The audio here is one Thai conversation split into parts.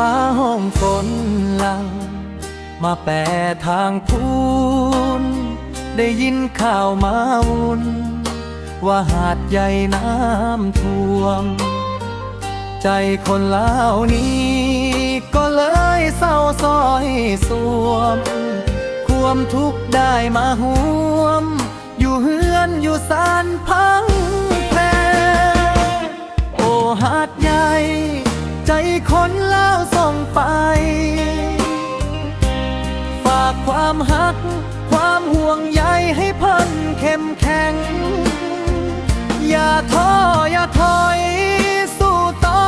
้าห้องฝนลัง มาแปรทางพูน ได้ยินข่าวมาวุ่น ว่าหาดใหญ่น้ำท่วม ใจคนเหล่านี้ ก็เลยเศร้าซอยสวม ความทุกข์ได้มาห่วม อยู่เฮือนอยู่สานพังากความหัก ความห่วงใยให้พิ่นเข้มแข็ง อย่าท้ออย่าถอยสู้ต่อ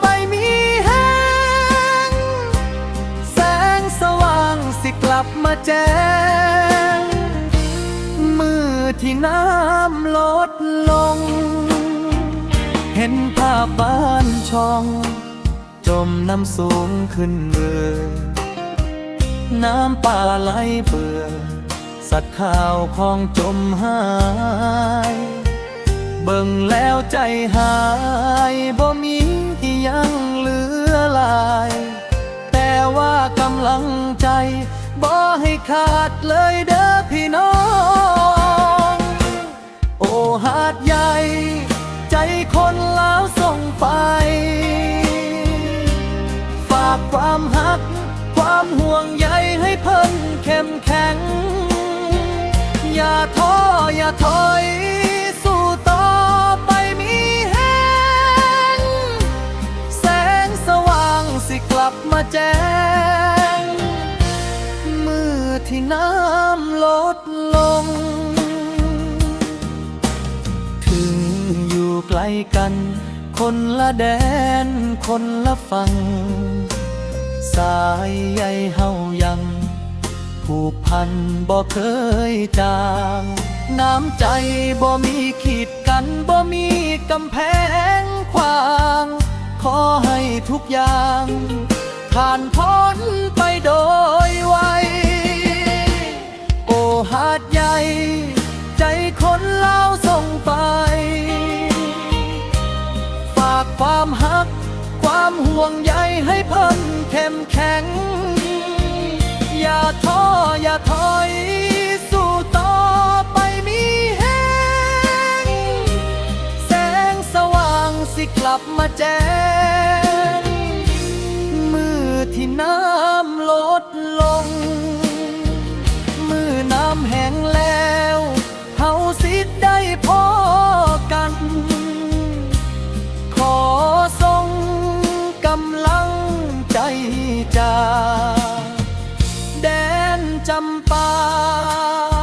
ไปมีแหงแสงสว่างสิกลับมาแจ้ง มือที่น้ำลดลง เห็นภาพบ้านช่อง จมน้ำสูงขึ้นเรือ น้ำป่าไหลเปื่อยสัตว์ข่าวของจมหาย เบิ่งแล้วใจหายบ่มีที่ยังเหลือลาย แต่ว่ากำลังใจบ่ให้ขาดเลยเด้อพี่น้อง โอ้หาดใหญ่ ใจคน เพิ่นเข้มแข็ง อย่าท้ออย่าถอย สู้ต่อไปมีแหงแสงสว่างสิกลับมาแจ้ง มือที่น้ำลดลง ถึงอยู่ไกลกัน คนละแดนคนละฝั่งสายใยเฮายัง ผูกพันบ่เคยจาง น้ำใจบ่มีขีดกันบ่มีกำแพงขวาง ขอให้ทุกอย่าง ผ่านพ้นไปโดยไวโอหาดใหญ่ ใจคนเล่าส่งไป ฝากความหัก ความห่วงใยให้เพิ่นเข้มแข็ง อย่าท้อ อย่าถอยสู้ต่อไปมีแห้งแสงสว่างสิกลับมาแจ้งมือที่น้ำลดลง trăm ba